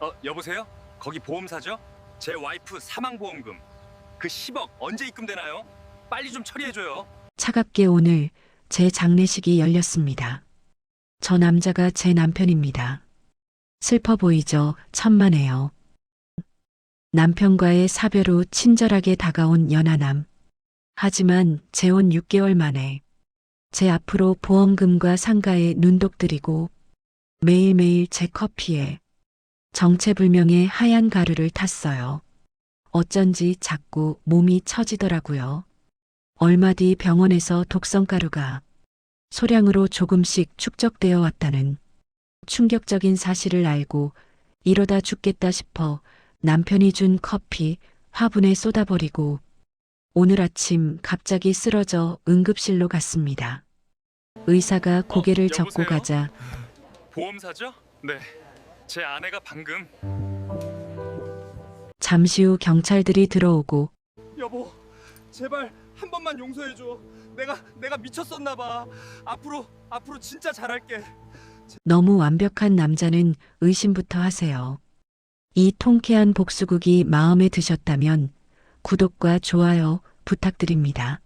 어, 여보세요? 거기 보험사죠? 제 와이프 사망보험금 그 10억 언제 입금되나요? 빨리 좀 처리해줘요. 차갑게 오늘 제 장례식이 열렸습니다. 저 남자가 제 남편입니다. 슬퍼 보이죠? 천만에요. 남편과의 사별 후 친절하게 다가온 연하남. 하지만 재혼 6개월 만에 제 앞으로 보험금과 상가에 눈독 들이고 매일매일 제 커피에 정체불명의 하얀 가루를 탔어요. 어쩐지 자꾸 몸이 처지더라고요. 얼마 뒤 병원에서 독성가루가 소량으로 조금씩 축적되어 왔다는 충격적인 사실을 알고 이러다 죽겠다 싶어 남편이 준 커피 화분에 쏟아버리고 오늘 아침 갑자기 쓰러져 응급실로 갔습니다. 의사가 고개를 여보세요? 젓고 가자 보험사죠? 네. 제 아내가 방금 잠시 후 경찰들이 들어오고 여보 제발 한 번만 용서해 줘. 내가 내가 미쳤었나 봐. 앞으로 앞으로 진짜 잘할게. 너무 완벽한 남자는 의심부터 하세요. 이 통쾌한 복수극이 마음에 드셨다면 구독과 좋아요 부탁드립니다.